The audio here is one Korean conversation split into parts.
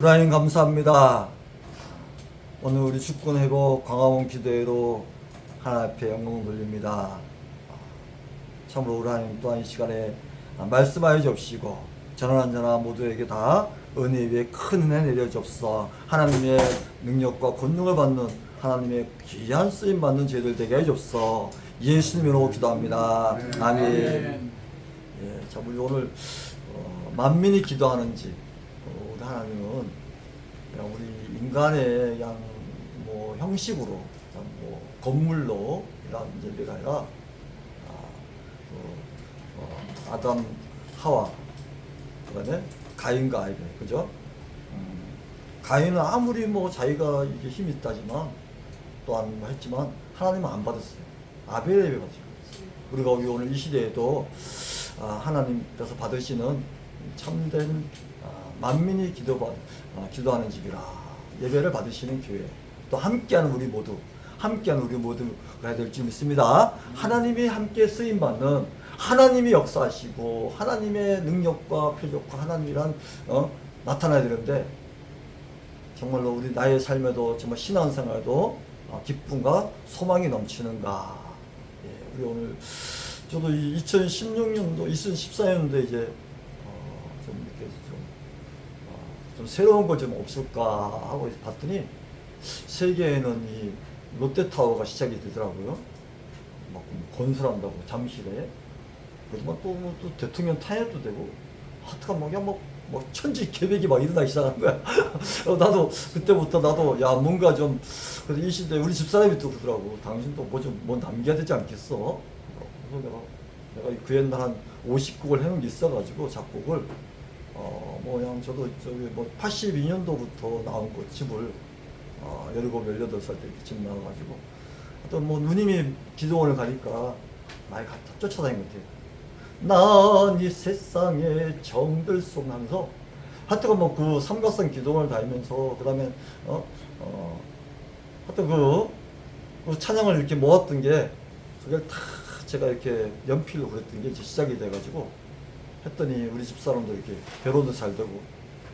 하나님 감사합니다. 오늘 우리 축군 회복 광화문 기도회로 하나님 앞에 영광을 돌립니다. 참으로 우리 하나님 또한 이 시간에 말씀하여 주시고 전한 전하 모두에게 다 은혜 위에 큰 은혜 내려 주옵소서. 하나님의 능력과 권능을 받는 하나님의 귀한 쓰임 받는 죄들 되게 해 주옵소서. 예수님으로 기도합니다. 아멘. 예, 자 우리 오늘 어, 만민이 기도하는지 하나님은 우리 인간의 그냥 뭐 형식으로 뭐 건물로 이런 예배가 아니라 아, 그, 어, 아담 하와 그다음에 가인과 아벨 그죠? 음, 가인은 아무리 뭐 자기가 이게 힘이 있다지만 또한 뭐 했지만 하나님은 안 받았어요. 아벨의 예배. 우리가 우리 오늘 이 시대에도 아, 하나님께서 받으시는 참된 아, 만민이 기도받, 아, 기도하는 집이라 예배를 받으시는 교회 또 함께하는 우리 모두 함께하는 우리 모두가 될줄 믿습니다. 하나님이 함께 쓰임 받는 하나님이 역사하시고 하나님의 능력과 표적과 하나님이란 어, 나타나야 되는데 정말로 우리 나의 삶에도 정말 신앙생활도 어, 기쁨과 소망이 넘치는가. 예, 우리 오늘 저도 이 2016년도, 2014년도에 이제 어, 좀 이렇게 좀, 새로운 거 좀 없을까 하고 봤더니 세계에는 이 롯데타워가 시작이 되더라고요. 막 건설한다고 잠실에. 그래서 막또 뭐 또 대통령 탄핵도 되고 하여튼 막 그냥 막, 막 천지 계획이 막 일어나기 시작한 거야. 어, 나도 그때부터 나도 야 뭔가 좀 그래서 이 시대에 우리 집사람이 또 그러더라고. 당신도 뭐 좀 뭐 남겨야 되지 않겠어? 그래서 내가 내가 그 옛날 한 50곡을 해놓은 게 있어가지고 작곡을 어 뭐 그냥 저도 저기 뭐 82년도부터 나온 거 집을 어, 17, 18살 때 이렇게 집 나와가지고 어떤 뭐 누님이 기도원을 가니까 많이 갔다 쫓아다닌 것 같아요. 난 이 세상의 정들 속 하면서 하여튼 뭐그 삼각산 기도원을 다니면서 그 다음에 어, 어, 하여튼 그, 그 찬양을 이렇게 모았던 게 그걸 다 제가 이렇게 연필로 그랬던 게 이제 시작이 돼가지고 했더니 우리 집사람도 이렇게 결혼도 잘 되고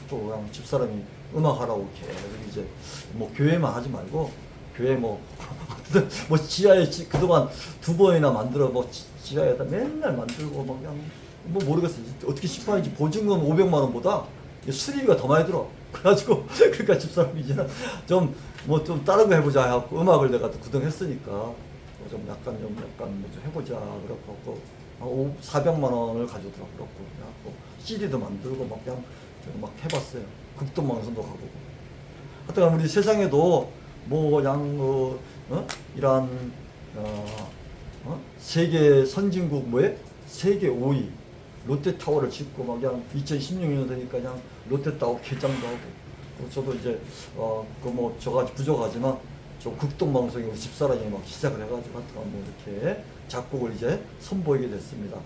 또 그냥 집사람이 음악하라고 계속 이제 뭐 교회만 하지 말고 교회 뭐, 뭐 지하에 지- 그동안 두 번이나 만들어 뭐 지- 지하에다 맨날 만들고 막 그냥 뭐 모르겠어 어떻게 싶어하는지 보증금 500만 원보다 이 수리비가 더 많이 들어. 그래가지고 그러니까 집사람이 이제는 좀 뭐 좀 다른 거 해보자 해갖고 음악을 내가 또 그동안 했으니까 뭐좀 약간 좀 약간 뭐 좀 해보자 그래갖고 한 오- 400만 원을 가져오더라고 그래갖고 그래갖고 CD도 만들고 막 그냥 저막 해봤어요 극동 방송도 가보고 하여튼 우리 세상에도 뭐 그냥 어, 어? 이런 어, 어? 세계 선진국 뭐에 세계 5위 롯데타워를 짓고 막 그냥 2016년 되니까 그냥 롯데타워 개장도 하고 또 저도 이제 어그 뭐 저가 부족하지만 저 극동 방송에 우리 집사람이 막 시작을 해가지고 하여튼 뭐 이렇게 작곡을 이제 선보이게 됐습니다.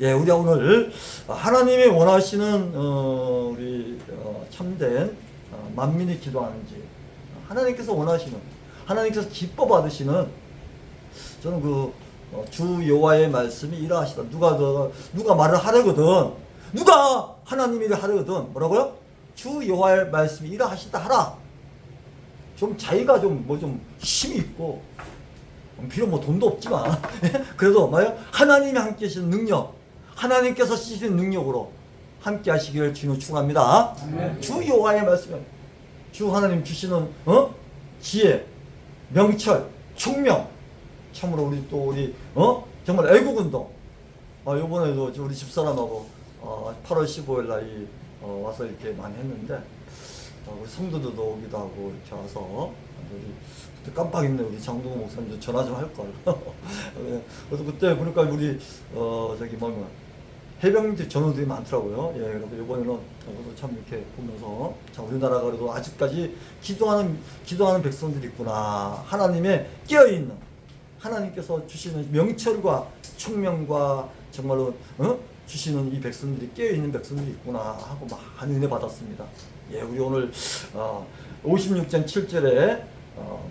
예, 우리가 오늘 하나님이 원하시는 어, 우리 어, 참된 어, 만민이 기도하는지 하나님께서 원하시는 하나님께서 기뻐 받으시는 저는 그 어, 주 여호와의 말씀이 이러하시다. 누가 더 누가 말을 하려거든. 누가 하나님이 하려거든. 뭐라고요? 주 여호와의 말씀이 이러하시다 하라. 좀 자기가 좀 뭐 좀 힘이 있고 비록 뭐 돈도 없지만 그래도 뭐요? 하나님이 함께 하시는 능력 하나님께서 쓰시는 능력으로 함께 하시기를 주님 축원합니다. 주 여호와의 말씀에 주 하나님 주시는 어? 지혜 명철 총명. 참으로 우리 또 우리 어? 정말 애국 운동. 아 요번에도 저 우리 집사람하고 어 8월 15일 날이 어, 와서 이렇게 많이 했는데 어, 우리 성도들도 오기도 하고 이렇게 와서 우리 그때 깜빡했네 우리 장동호 목사님도 전화 좀 할 걸. 그래서 그때 보니까 우리 어 저기 뭐냐 해병대 전우들이 많더라고요. 예, 그래서 이번에는 저도 참 이렇게 보면서 자 우리나라가 그래도 아직까지 기도하는 기도하는 백성들이 있구나. 하나님의 깨어 있는 하나님께서 주시는 명철과 총명과 정말로 어? 주시는 이 백성들이 깨어 있는 백성들이 있구나 하고 많은 은혜 받았습니다. 예, 우리 오늘 어, 56장 7절에 어,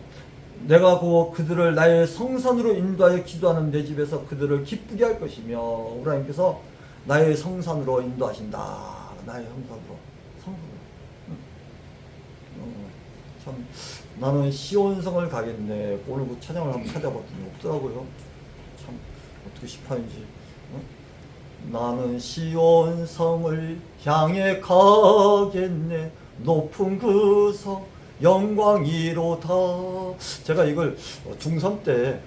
내가 고 그들을 나의 성산으로 인도하여 기도하는 내 집에서 그들을 기쁘게 할 것이며 하나님께서 나의 성산으로 인도하신다. 나의 성산으로 성산으로 참 나는 시온성을 가겠네. 오늘 그 찬양을 한번 찾아봤더니 없더라고요. 참 어떻게 시판인지. 어? 나는 시온성을 향해 가겠네. 높은 그서 영광이로다. 제가 이걸 어, 중3 때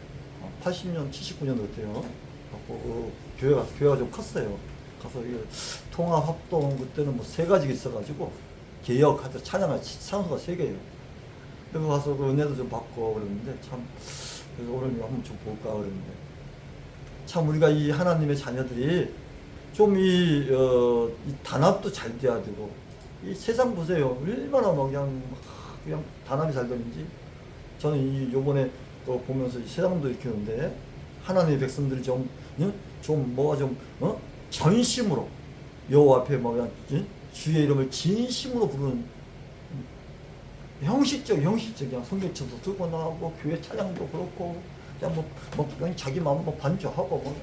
80년, 79년 그때요. 그 교회가 교회가 좀 컸어요. 가서 통합 합동 그때는 뭐 세 가지가 있어가지고 개혁하자 찬양할 찬수가 세 개예요. 그래서 가서 그 은혜도 좀 받고 그랬는데 참 그래서 오늘 한번 좀 볼까 그랬는데 참 우리가 이 하나님의 자녀들이 좀이 어, 이 단합도 잘 돼야 되고 이 세상 보세요 얼마나 막 그냥 막 그냥 단합이 잘 되는지 저는 이 요번에 또 보면서 이 세상도 익히는데 하나님의 백성들이 좀, 응? 좀 뭐가 좀, 어? 전심으로 여호와 앞에 뭐 그냥 응? 주의 이름을 진심으로 부르는 음, 형식적, 형식적 그냥 성경책도 들고 나오고 교회 찬양도 그렇고 그냥 뭐, 뭐 그냥 자기 마음 뭐 반주하고 뭐,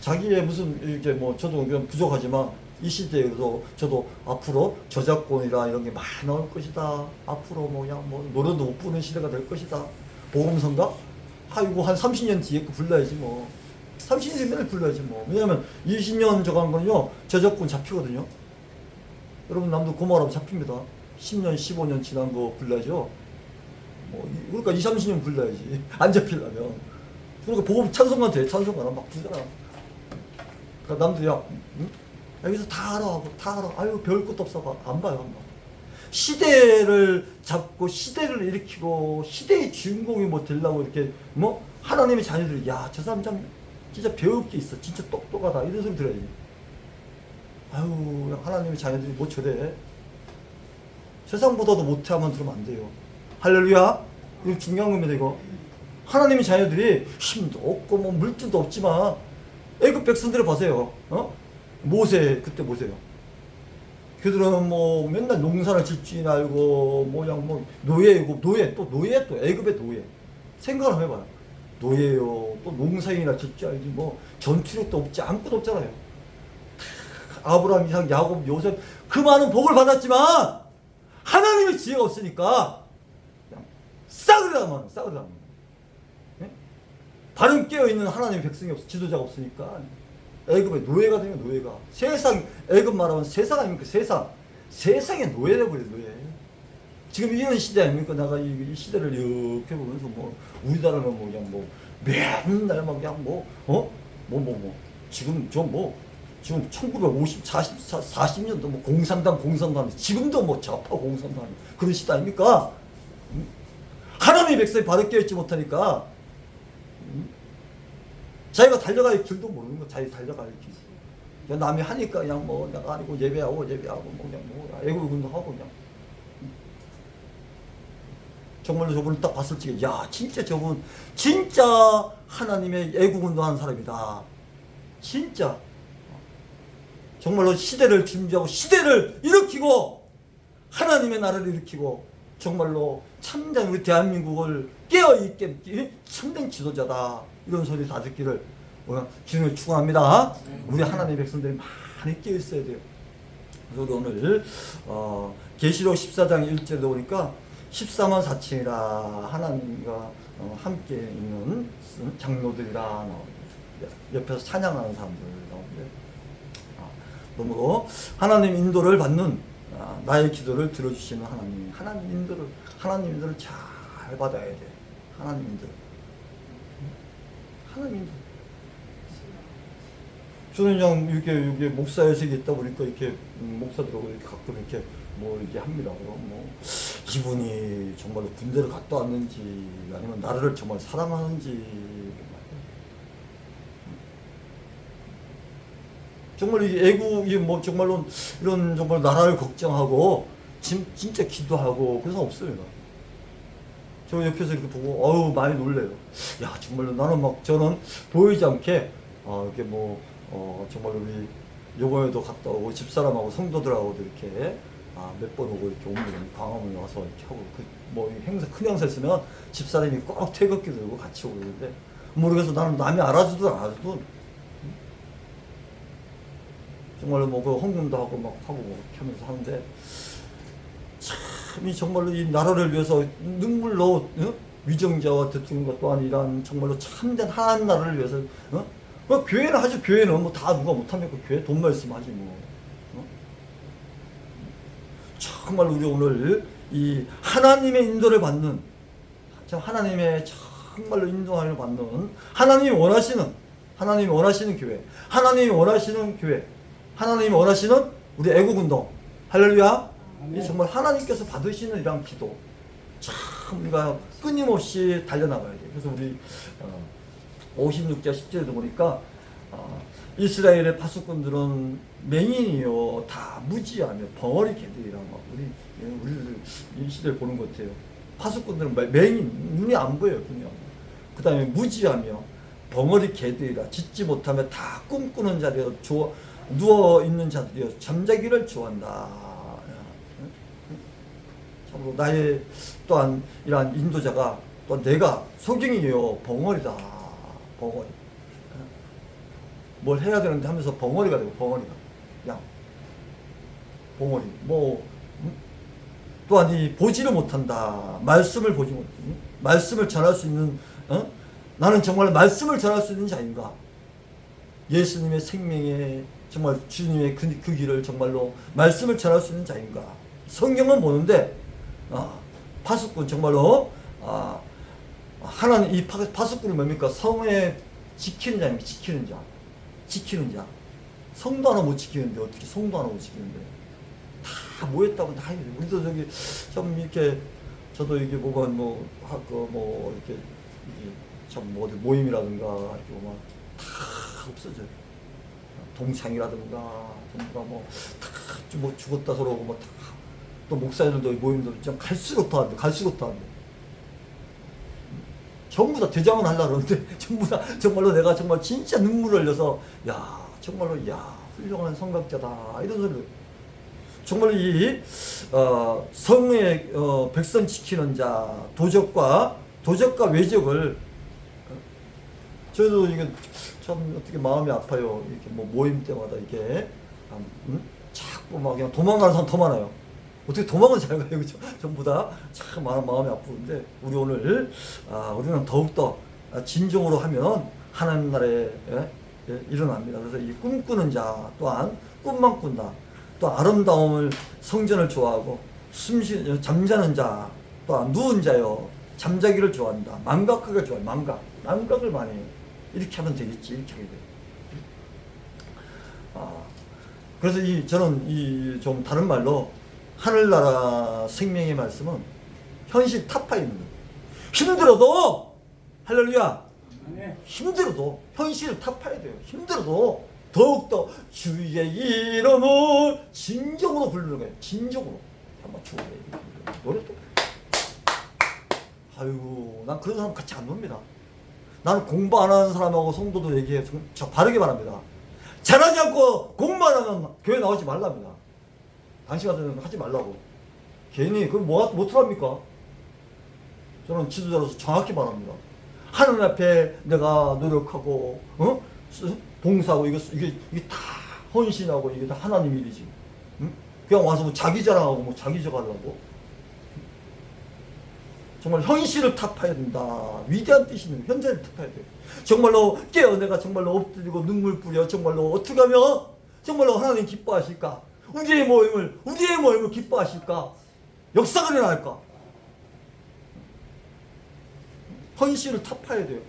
자기의 무슨 이렇게 뭐 저도 그냥 부족하지만 이 시대에도 저도 앞으로 저작권이라 이런 게 많이 나올 것이다. 앞으로 뭐 그냥 뭐 노래도 못 부르는 시대가 될 것이다. 보험성가? 아이고 한 30년 뒤에 거 불러야지 뭐. 30년 뒤에 불러야지 뭐. 왜냐면 20년 저거 한 거는요 저작권 잡히거든요. 여러분 남도 고마워하면 잡힙니다. 10년, 15년 지난 거 불러야죠. 뭐 이- 그러니까 2, 30년 불러야지 안 잡히려면. 그러니까 보험 찬송가 돼 찬송가나 막 부르잖아. 그러니까 남들이 야, 응? 여기서 다 알아 하고 다 알아. 아유 별 것도 없어 봐. 안 봐요 안 봐. 시대를 잡고 시대를 일으키고 시대의 주인공이 뭐 되려고 이렇게 뭐 하나님의 자녀들이 야저 사람 참 진짜 배울 게 있어 진짜 똑똑하다 이런 소리 들어야지. 아유 하나님의 자녀들이 뭐 저래 세상보다도 못해 하면 들으면 안 돼요. 할렐루야 이거 중요한 겁니다 이거. 하나님의 자녀들이 힘도 없고 뭐 물질도 없지만 애굽 백성들을 보세요. 어? 모세 그때 보세요. 그들은 뭐 맨날 농사를 짓지 알고 뭐냥 뭐 노예고 노예 또 노예 또 애굽의 노예 생각을 해봐요. 노예요 또 농사이나 짓지 알지 뭐 전투력도 없지 아무것도 없잖아요. 아브라함 이삭 야곱 요셉 그 많은 복을 받았지만 하나님의 지혜가 없으니까 싸그리다만 싸그리다만. 예? 바른 깨어 있는 하나님의 백성이 없어 지도자가 없으니까 애굽의 노예가 되면 노예가. 세상 애굽 말하면 세상 아닙니까? 세상. 세상의 노예돼 버려 노예. 지금 이런 시대 아닙니까? 내가 이, 이 시대를 이렇게 보면서 뭐 우리나라는 뭐 그냥 뭐 맨날 막 그냥 뭐 어? 뭐 뭐 뭐. 지금 저뭐 지금 1950 40 40년도 뭐 공산당 공산당. 지금도 뭐 좌파 공산당. 그런 시대 아닙니까? 음? 하나님의 백성이 바르게 깨어있지 못하니까 음? 자기가 달려갈 길도 모르는 거 자기 달려갈 길. 그냥 남이 하니까 그냥 뭐 내가 아니고 예배하고 예배하고 뭐 그냥 뭐 애국운동 하고 그냥. 정말로 저분을 딱 봤을 적에 야 진짜 저분 진짜 하나님의 애국운동 하는 사람이다. 진짜 정말로 시대를 준비하고 시대를 일으키고 하나님의 나라를 일으키고 정말로 참된 우리 대한민국을 깨어있게 참된 지도자다 이런 소리 다 듣기를 어, 주님을 축원합니다. 우리 하나님의 백성들이 많이 깨어 있어야 돼요. 그래서 오늘 어, 계시록 14장 1절에 보니까 14만 4천이라 하나님과 어, 함께 있는 장로들이라 나옵니다. 옆에서 찬양하는 사람들 나오는데 아, 너무 하나님 인도를 받는 아, 나의 기도를 들어주시는 하나님. 하나님 인도를 하나님 인도를 잘 받아야 돼. 하나님 인도 하나님 인도 저는 그냥 이렇게 이게 목사 의식이 있다 보니까 이렇게 음, 목사들하고 이렇게 가끔 이렇게 뭐 이렇게 합니다. 뭐 이분이 정말로 군대를 갔다 왔는지 아니면 나라를 정말 사랑하는지 정말 이 애국 이 뭐 정말로 이런 정말 나라를 걱정하고 진, 진짜 기도하고 그래서 없습니다. 저 옆에서 이렇게 보고 어우 많이 놀래요. 야 정말로 나는 막 저는 보이지 않게 어 이렇게 뭐 어, 정말로 우리 요번에도 갔다 오고 집사람하고 성도들하고도 이렇게 아, 몇 번 오고 이렇게 오면 광화문에 와서 이렇게 하고 그 뭐 행사 큰 행사 있으면 집사람이 꼭 태극기 들고 같이 오고 그러는데 모르겠어 나는 남이 알아주든 안 알아주든 정말로 뭐그 헌금도 하고 막 하고 뭐 하면서 하는데 참이 정말로 이 나라를 위해서 눈물로 어? 위정자와 대통령과 또한 이런 정말로 참된 하나님 나라를 위해서 어? 뭐 교회는 하죠 교회는 뭐 다 누가 못합니까 교회 돈만 있으면 하지 뭐 어? 정말 우리 오늘 이 하나님의 인도를 받는 참 하나님의 정말로 인도를 받는 하나님이 원하시는 하나님이 원하시는 교회 하나님이 원하시는 교회 하나님이 원하시는 우리 애국 운동. 할렐루야. 이 정말 하나님께서 받으시는 이런 기도. 참 우리가 끊임없이 달려나가야 돼. 그래서 우리 어, 56절 10절에도 보니까 어, 이스라엘의 파수꾼들은 맹인이요. 다 무지하며 벙어리 개들이란 거 우리 예, 우리들 이 시대를 보는 것 같아요. 파수꾼들은 매- 맹인 눈이 안 보여요 그냥. 그 다음에 무지하며 벙어리 개들이라 짓지 못하며 다 꿈꾸는 자리에 조, 누워 있는 자들이여 잠자기를 좋아한다 참으로 나의 또한 이러한 인도자가 또 내가 소경이요 벙어리다 벙어리 뭘 해야 되는데 하면서 벙어리가 되고 벙어리가 야 벙어리 뭐 음? 또한 이 보지를 못한다 말씀을 보지 음? 말씀을 전할 수 있는 어? 나는 정말 말씀을 전할 수 있는 자인가 예수님의 생명의 정말 주님의 그, 그 길을 정말로 말씀을 전할 수 있는 자인가? 성경은 보는데 아, 파수꾼 정말로 아, 하나님 이 파, 파수꾼이 뭡니까? 성에 지키는 자입니다 지키는 자. 지키는 자. 성도 하나 못 지키는데 어떻게 성도 하나 못 지키는데? 다 모였다고 다. 우리도 저기 좀 이렇게 저도 이게 뭐가 뭐 학교 뭐 이렇게 참뭐 모임이라든가 이렇게 보면 다 없어져요. 동창이라든가 전부가 뭐다뭐 죽었다 그러고 뭐다또 목사님들도 모임도 좀 갈수록 더안 돼. 갈수록 더안 돼. 전부 다 대장은 하려고 그러는데 전부 다 정말로 내가 정말 진짜 눈물을 흘려서 야 정말로 야 훌륭한 성각자다 이런 소리를 정말 이 어, 성의 어, 백성 지키는 자 도적과 도적과 외적을 어, 저도 이게 참 어떻게 마음이 아파요? 이렇게 뭐 모임 때마다 이게 아, 음? 자꾸 막 그냥 도망가는 사람 더 많아요. 어떻게 도망을 잘 가요? 그죠? 전부 다참 마음이 아프는데 우리 오늘 아, 우리는 더욱 더 진정으로 하면 하나님 나라에 예? 예, 일어납니다. 그래서 이 꿈꾸는 자 또한 꿈만 꾼다. 또 아름다움을 성전을 좋아하고 숨쉬 잠자는 자 또한 누운 자요. 잠자기를 좋아한다. 망각하기를 좋아해 망각. 망각을 많이 해요 이렇게 하면 되겠지 이렇게 하게 돼요 아, 그래서 이 저는 이 좀 다른 말로 하늘나라 생명의 말씀은 현실 타파에 있는 거예요 힘들어도 할렐루야 힘들어도 현실을 타파해야 돼요. 힘들어도 더욱더 주의 이름을 진정으로 부르는 거예요. 진정으로. 한번 주의 노래 또. 아이고, 난 그런 사람 같이 안 놉니다. 나는 공부 안 하는 사람하고 성도도 얘기해. 저, 저 바르게 말합니다. 잘하지 않고 공부만 하면 교회 나오지 말랍니다. 당신 같은 는 하지 말라고. 괜히 그걸 뭐, 못합니까? 저는 지도자로서 정확히 말합니다. 하늘 앞에 내가 노력하고 어? 쓰- 봉사하고 이거 이게 이게 다 헌신하고 이게 다 하나님 일이지. 응? 그냥 와서 뭐 자기 자랑하고 뭐 자기 저하려고 정말 현실을 타파해야 된다. 위대한 뜻이 있는 현재를 타파해야 돼. 정말로 깨어 내가 정말로 엎드리고 눈물 뿌려 정말로 어떻게 하면 정말로 하나님 기뻐하실까? 우리의 모임을 우리의 모임을 기뻐하실까? 역사가 일어날까? 헌신을 타파해야 돼요.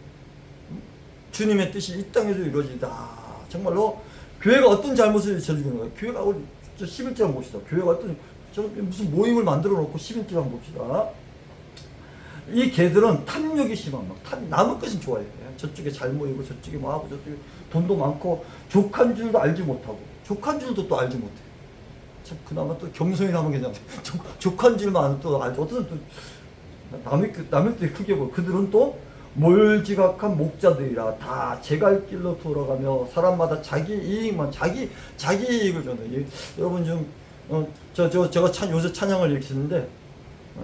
주님의 뜻이 이 땅에도 이루어지다. 정말로 교회가 어떤 잘못을 저지르는 거예요? 교회가 우리 11절 한번 봅시다. 교회가 어떤 저 무슨 모임을 만들어 놓고 11절 한번 봅시다. 이 개들은 탐욕이 심한 막 탐, 남의 것은 좋아해요. 예, 저쪽에 잘 모이고 저쪽에 뭐 하고 저쪽에 돈도 많고 족한 줄도 알지 못하고 족한 줄도 또 알지 못해. 참 그나마 또 하면 괜찮대. 족- 족한 줄만 또 알지. 어떤 또 남의 그- 남의 뜻이 크게 보고 그들은 또 몰지각한 목자들이라 다 제갈 길로 돌아가며 사람마다 자기 이익만 자기 자기 이익을. 이- 여러분 좀 어 저 저 제가 찬 요새 찬양을 읽시는데 어,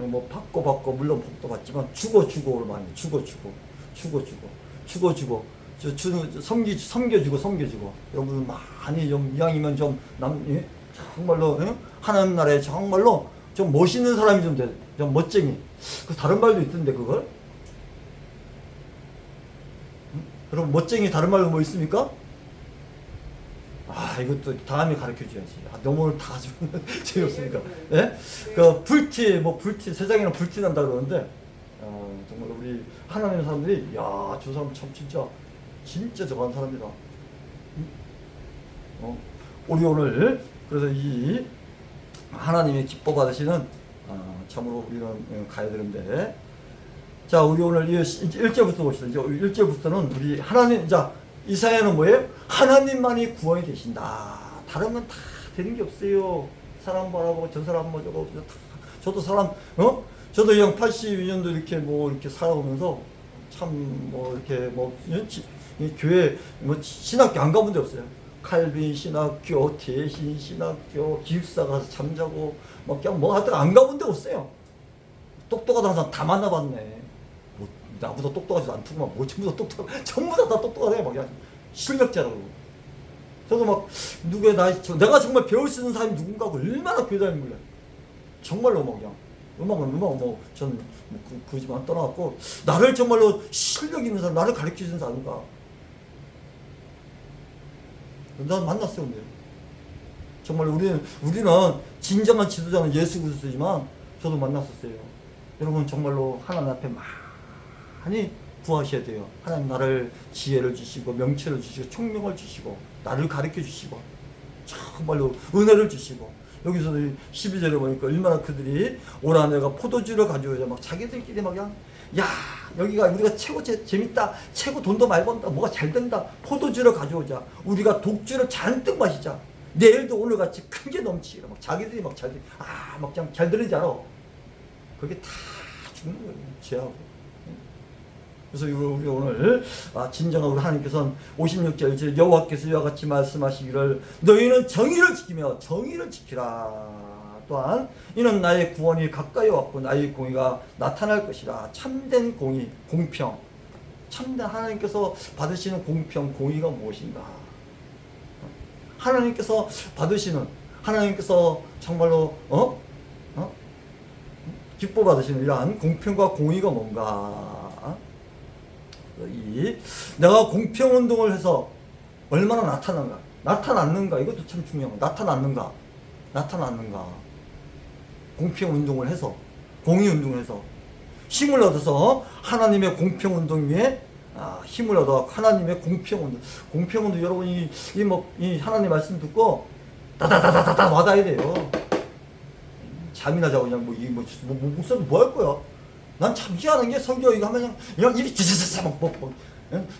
뭐 받고 받고 물론 복도 받지만 주고 주고를 많이 주고 주고 주고 주고 주고 주고 저 주는 섬기 섬겨주고 섬겨주고 여러분 많이 좀 이왕이면 좀남 예? 정말로 예? 하나님 나라에 정말로 좀 멋있는 사람이 좀 돼. 좀 멋쟁이. 그 다른 말도 있던데 그걸? 응? 여러분 멋쟁이 다른 말로 뭐 있습니까? 아 이것도 다음에 가르쳐 줘야지. 아, 너무 오늘 다 가지고 재미없으니까. 예? 그 불티 뭐 불티 세상에는 불티 난다 그러는데 어, 정말 우리 하나님 사람들이 야저 사람 참 진짜 진짜 저간 사람이다. 응? 어? 우리 오늘 그래서 이 하나님의 기뻐 받으시는 어, 참으로 우리는 어, 가야 되는데 자 우리 오늘 이 1절부터 봅시다. 이제 1절부터는 우리 하나님 자 이사야는 뭐예요? 하나님만이 구원이 되신다. 다른 건 다 되는 게 없어요. 사람 바라보고 저 사람 뭐 저거 다 저도 사람 어? 저도 그냥 82년도 이렇게 뭐 이렇게 살아오면서 참 뭐 이렇게 뭐 이- 이 교회 뭐 신학교 안 가본 데 없어요. 칼빈 신학교, 대신 신학교, 기숙사 가서 잠자고 막 그냥 뭐 하여튼 안 가본 데 없어요. 똑똑하다 사람 다 만나봤네. 뭐 나보다 똑똑하지도 않더만 뭐 전부 다 똑똑 전부 다, 다 똑똑하네 막 그냥 실력자라고. 저도 막 누구의 나 저- 내가 정말 배울 수 있는 사람이 누군가 하고 얼마나 교회 다니는 몰라. 정말로 막 그냥 음악은 음악 뭐전 뭐 그, 그지만 떠나갖고 나를 정말로 실력 있는 사람 나를 가르쳐 주는 사람인가. 난 만났어요, 근데. 정말 우리는, 우리는 진정한 지도자는 예수 그리스도지만 저도 만났었어요. 여러분 정말로 하나님 앞에 많이 구하셔야 돼요. 하나님 나를 지혜를 주시고 명체를 주시고 총명을 주시고 나를 가르쳐 주시고 정말로 은혜를 주시고 여기서 12절에 보니까 얼마나 그들이 오라 내가 포도주를 가져오자 막 자기들끼리 막 그냥 야 여기가 우리가 최고 재, 재밌다 최고 돈도 많이 번다 뭐가 잘 된다 포도주를 가져오자. 우리가 독주를 잔뜩 마시자. 내일도 오늘 같이 큰 게 넘치기라 막 자기들이 막 잘아막 그냥 잘 들리지 않아. 그게 다 죽는 거예요 죄하고 그래서 우리 오늘 아, 우리 하나님께서는 56절 이제 여호와께서 이와 같이 말씀하시기를 너희는 정의를 지키며 정의를 지키라. 또한 이는 나의 구원이 가까이 왔고 나의 공의가 나타날 것이라. 참된 공의 공평. 참된 하나님께서 받으시는 공평 공의가 무엇인가? 하나님께서 받으시는 하나님께서 정말로 어? 어? 기뻐 받으시는 이러한 공평과 공의가 뭔가 이 내가 공평 운동을 해서 얼마나 나타나는가? 나타났는가? 이것도 참 중요한 거. 나타났는가? 나타났는가? 공평 운동을 해서 공의 운동을 해서 힘을 얻어서 하나님의 공평 운동 위에 아, 힘을 얻어 하나님의 공평 운동. 공평 운동 여러분이 이뭐이 하나님 말씀 듣고 다다다다다다 와닿아야 돼요. 잠이나 자고 그냥 뭐이뭐 뭐, 뭐, 목사님 뭐할 거야 난 참 희한한 게 성경 이거 하면 그냥, 입이 지지지지 막 뻑뻑.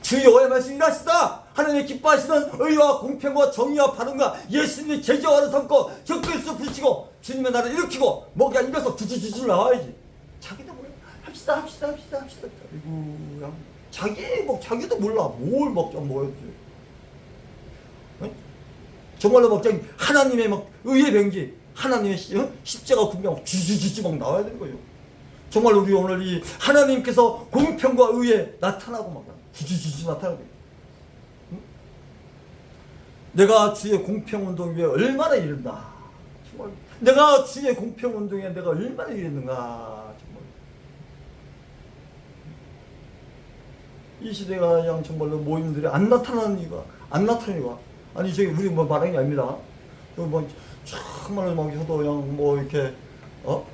주 여호와의 말씀이 나시다. 하나님의 기뻐하시는 의와 공평과 정의와 바른과 예수님의 제자와를 삼고 적그리스도 부시고 주님의 나라를 일으키고 뭐 그냥 입에서 주주주주 나와야지. 자기도 몰라. 합시다 합시다 합시다 합시다. 아이고 그냥 자기 뭐 자기도 몰라. 뭘 먹자 뭐였지. 응? 정말로 막 그냥 하나님의 막 의의 병기 하나님의 시- 어? 십자가 군병 주주주주 막 나와야 되는 거예요 정말 우리 오늘 이 하나님께서 공평과 의에 나타나고 막 주주주주 나타나고 응? 내가 주의 공평 운동 위에 얼마나 이른다. 정말 내가 주의 공평 운동에 내가 얼마나 이랬는가. 정말. 이 시대가 그냥 정말로 모임들이 안 나타나는 이유가 안 나타나는 이유가 아니 저기 우리 뭐 말하는 게 아닙니다. 뭐 정말로 막 저도 그냥 뭐 이렇게 어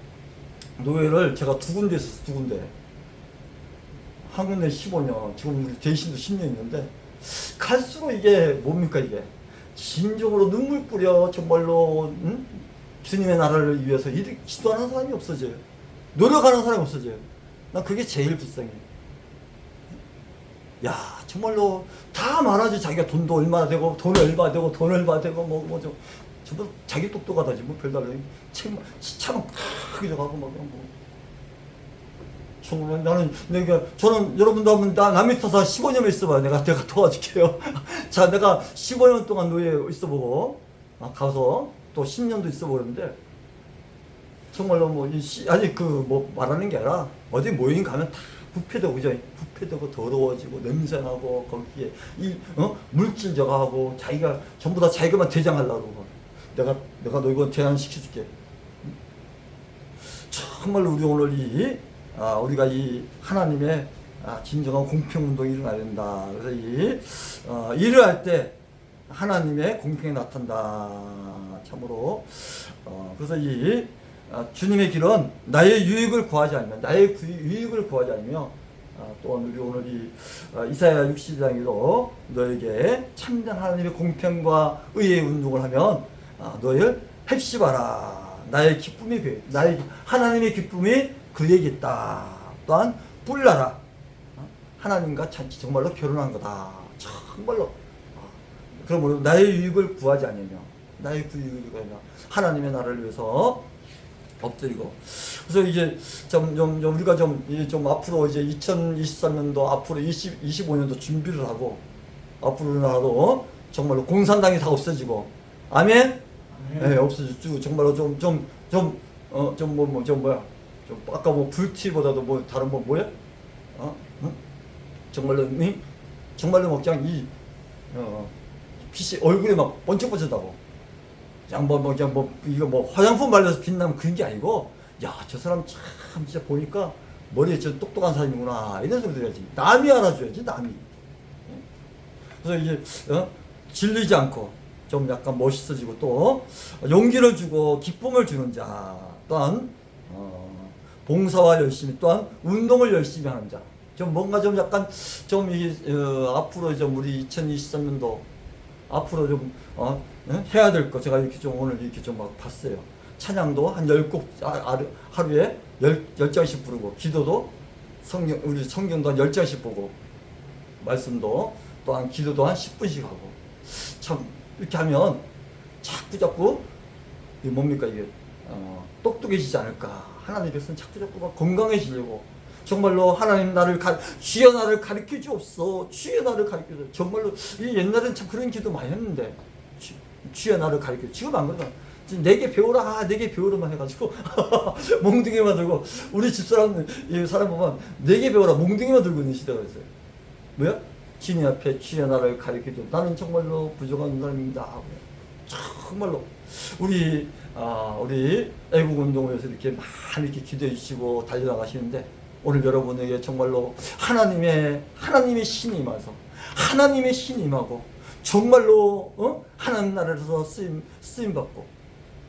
노예를 제가 두 군데 있었어, 두 군데. 한 군데 15년, 지금 우리 대신도 10년 있는데, 갈수록 이게 뭡니까, 이게? 진정으로 눈물 뿌려, 정말로, 응? 주님의 나라를 위해서 이렇게 기도하는 사람이 없어져요. 노력하는 사람이 없어져요. 난 그게 제일 불쌍해. 야, 정말로 다 말하지. 자기가 돈도 얼마 되고, 돈 얼마 되고, 돈 얼마 되고, 뭐, 뭐, 좀. 전부 자기 똑똑하다지, 뭐, 별다른. 책, 차만 크게 져가고, 막, 그냥 뭐. 정말 나는, 내가, 저는 여러분도 한번 나, 남 밑에서 15년을 있어봐요. 내가, 내가 도와줄게요. 자, 내가 15년 동안 노예 있어보고, 아, 가서 또 10년도 있어보는데, 정말로 뭐, 아니, 그, 뭐, 말하는 게 아니라, 어디 모임 가면 다 부패되고, 그죠? 부패되고 더러워지고, 냄새나고, 거기에, 이, 어? 물질 저가하고, 자기가, 전부 다 자기가만 대장하려고. 내가, 내가 너 이거 대안 시켜줄게. 정말로 우리 오늘 이 아, 우리가 이 하나님의 아, 진정한 공평 운동이 일어나야 된다. 그래서 이 어, 일을 할 때 하나님의 공평이 나타난다. 참으로 어, 그래서 이 아, 주님의 길은 나의 유익을 구하지 않으면 나의 구- 유익을 구하지 않으며 아, 또한 우리 오늘 이 아, 이사야 60장으로 너에게 참된 하나님의 공평과 의의 운동을 하면 아, 너희를 헵시바라. 나의 기쁨이 그 나의 기- 하나님의 기쁨이 그에게 있다. 또한 뿔나라. 어? 하나님과 참- 정말로 결혼한 거다. 정말로. 아, 그러므로 나의 유익을 구하지 않으며 나의 그 유익을 구하며 하나님의 나라를 위해서 엎드리고. 그래서 이제 좀, 좀, 좀 우리가 좀, 좀 앞으로 이제 2023년도 앞으로 20, 25년도 준비를 하고 앞으로 나도 정말로 공산당이 다 없어지고. 아멘 네, 없어지고 정말로 좀좀 좀 어 좀 뭐 뭐 좀 뭐야? 좀 아까 뭐 불티보다도 뭐 다른 뭐 뭐야? 어? 응? 정말로 이 정말로 뭐 그냥 이 어, 빛이 얼굴에 막 번쩍번쩍하고. 그냥 뭐, 뭐 그냥 뭐 이거 뭐 화장품 발라서 빛나면 그런 게 아니고 야 저 사람 참 진짜 보니까 머리에 좀 똑똑한 사람이구나. 이런 소리 들어야지. 남이 알아줘야지 남이. 예? 그래서 이제 어? 질리지 않고 좀 약간 멋있어지고 또 용기를 주고 기쁨을 주는 자 또한 어, 봉사와 열심히 또한 운동을 열심히 하는 자. 좀 뭔가 좀 약간 좀 이, 어, 앞으로 좀 우리 2023년도 앞으로 좀 어, 예? 해야 될 거 제가 이렇게 좀 오늘 이렇게 좀 막 봤어요. 찬양도 한 열곡 아, 아, 하루에 열, 열 장씩 부르고 기도도 성경 우리 성경도 한열 장씩 보고 말씀도 또한 기도도 한 10분씩 하고 참 이렇게 하면 자꾸 자꾸 이게 뭡니까 이게? 어, 똑똑해지지 않을까. 하나님 백성 자꾸 자꾸 막 건강해지려고. 정말로 하나님 나를 가, 주여 나를 가르쳐 주옵소 주여 나를 가르쳐 주 정말로 이 옛날엔 참 그런 기도 많이 했는데 주, 주여 나를 가르쳐 주. 지금 안 그러잖아 내게 배우라. 아, 내게 배우라만 해가지고 몽둥이만 들고 우리 집사람 이 사람 보면 내게 배우라. 몽둥이만 들고 있는 시대가 있어요. 뭐야? 주님 앞에 주여 나를 줘. 나는 정말로 부족한 사람입니다. 정말로 우리 아 우리 애국 운동을 위해서 이렇게 많이 이렇게 기도해 주시고 달려나가시는데 오늘 여러분에게 정말로 하나님의 하나님의 신이 임해서 하나님의 신이 임하고 정말로 어? 하나님 나라에서 쓰임 쓰임 받고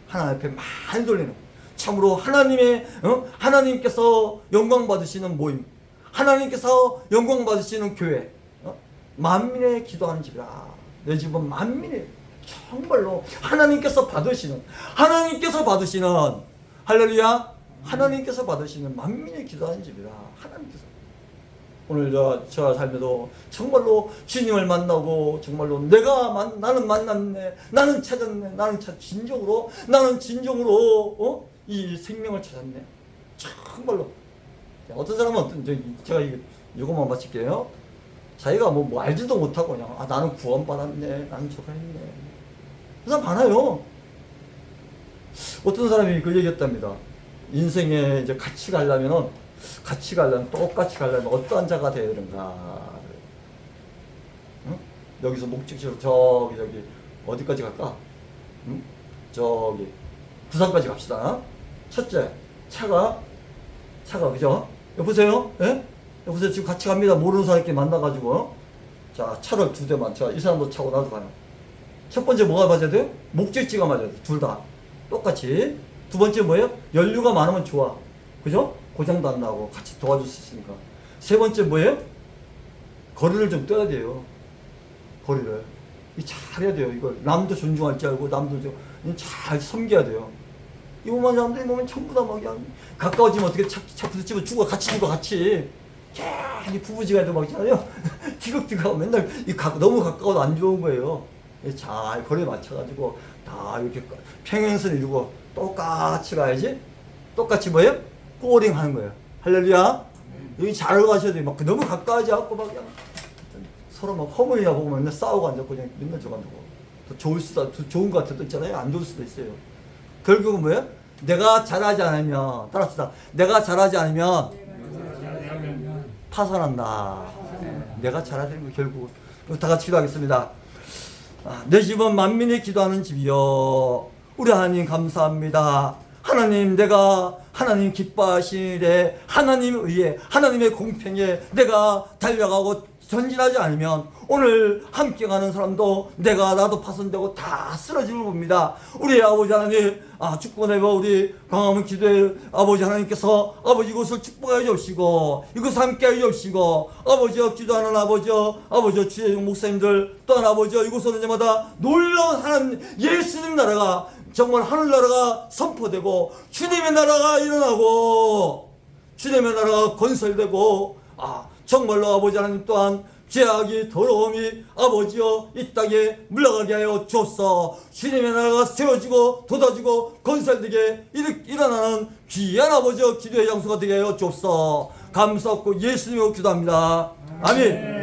하나님 앞에 많이 돌리는 참으로 하나님의 어? 하나님께서 영광 받으시는 모임 하나님께서 영광 받으시는 교회 어? 만민의 기도하는 집이라. 내 집은 만민의 정말로 하나님께서 받으시는 하나님께서 받으시는 할렐루야. 하나님께서 받으시는 만민의 기도하는 집이라. 하나님께서. 오늘 저, 저 삶에도 정말로 주님을 만나고 정말로 내가 만, 나는 만났네 나는 찾았네 나는 찾 진정으로 나는 진정으로 어? 이 생명을 찾았네. 정말로. 자, 어떤 사람은 어떤 저, 제가 이거 이것만 마칠게요 자기가 뭐, 뭐 알지도 못하고 그냥 아 나는 구원받았네 나는 저거 했네 그 사람 많아요 어떤 사람이 그 얘기했답니다 인생에 이제 같이 가려면은 같이 가려면 똑같이 가려면 어떠한 자가 되어야 되는가 응? 여기서 목적지로 저기 저기 어디까지 갈까? 응? 저기 부산까지 갑시다 첫째 차가 차가 그죠? 여보세요? 예? 여보세요 지금 같이 갑니다. 모르는 사람끼리 만나가지고. 자 차를 두 대만. 자이 사람도 차고 나도 가는 첫 번째 뭐가 맞아야 돼요? 목적지가 맞아야 돼둘 다. 똑같이. 두 번째 뭐예요? 연료가 많으면 좋아. 그죠? 고장도 안 나고 같이 도와줄 수 있으니까. 세 번째 뭐예요? 거리를 좀 떼야 돼요. 거리를. 이 잘해야 돼요. 이걸. 남도 존중할 줄 알고 남도 좀잘 섬겨야 돼요. 이거만 사람들이 보면 전부 다막 그냥 가까워지면 어떻게 차, 차 부딪히고 죽어. 같이 죽어. 같이 괜히 부부지간도 막 있잖아요. 티격태격하고 맨날 이 가, 너무 가까워도 안 좋은 거예요. 이잘 거리에 맞춰가지고 다 이렇게 평행선을 이루고 똑같이 가야지? 똑같이 뭐예요? 꼬링 하는 거예요. 할렐루야. 여기 잘 가셔야 돼요. 막 너무 가까워지 않고 막 그냥 서로 막 허물이나 보고 맨날 싸우고 앉았고 그냥 맨날 저거 앉고. 더 좋을 수도 더 좋은 것 같아도 있잖아요. 안 좋을 수도 있어요. 결국은 뭐예요? 내가 잘하지 않으면 따라합시다. 내가 잘하지 않으면 파산한다. 내가 되는 거 결국 다 같이 기도하겠습니다. 아, 내 집은 만민이 기도하는 집이요. 우리 하나님 감사합니다. 하나님 내가 하나님 기뻐하시는 일에 하나님 의에 하나님의 공평에 내가 달려가고 전진하지 않으면 오늘 함께 가는 사람도 내가 나도 파손되고 다 쓰러짐을 봅니다. 우리 아버지 하나님 아 축복해봐 우리 광화문 기도회 아버지 하나님께서 아버지 이곳을 축복하여 주시고 이곳 함께 하여 주시고 아버지여 기도하는 아버지여 아버지여 주의 목사님들 또한 아버지여 이곳 오는 자마다 놀라운 하나님 예수님 나라가 정말 하늘나라가 선포되고 주님의 나라가 일어나고 주님의 나라가 건설되고 아 정말로 아버지 하나님 또한 죄악이 더러움이 아버지여 이 땅에 물러가게 하여 주옵소 주님의 나라가 세워지고 돋아지고 건설되게 일- 일어나는 귀한 아버지여 기도의 장소가 되게 하여 주옵소 감사하고 예수님으로 기도합니다. 아멘